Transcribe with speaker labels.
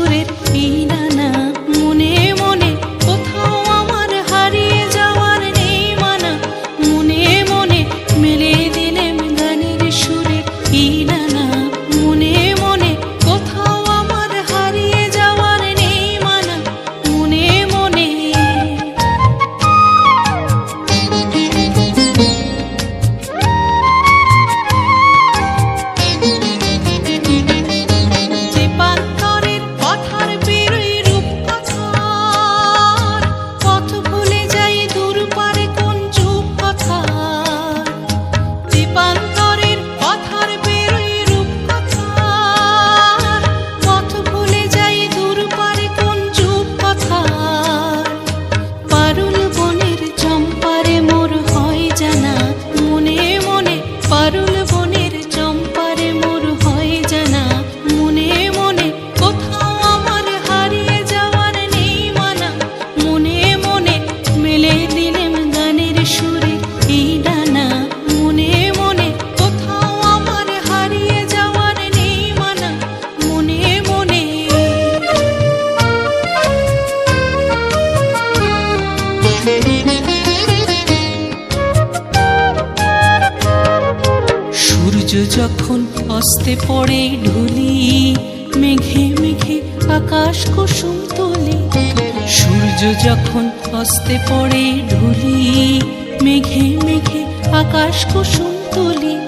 Speaker 1: সুরের বিনা পারুল সূর্য যখন অস্তে পড়ে ঢুলি, মেঘে মেঘে আকাশ কুসুম তোলে। সূর্য যখন অস্তে পড়ে ঢুলি, মেঘে মেঘে আকাশ কুসুম তোলে।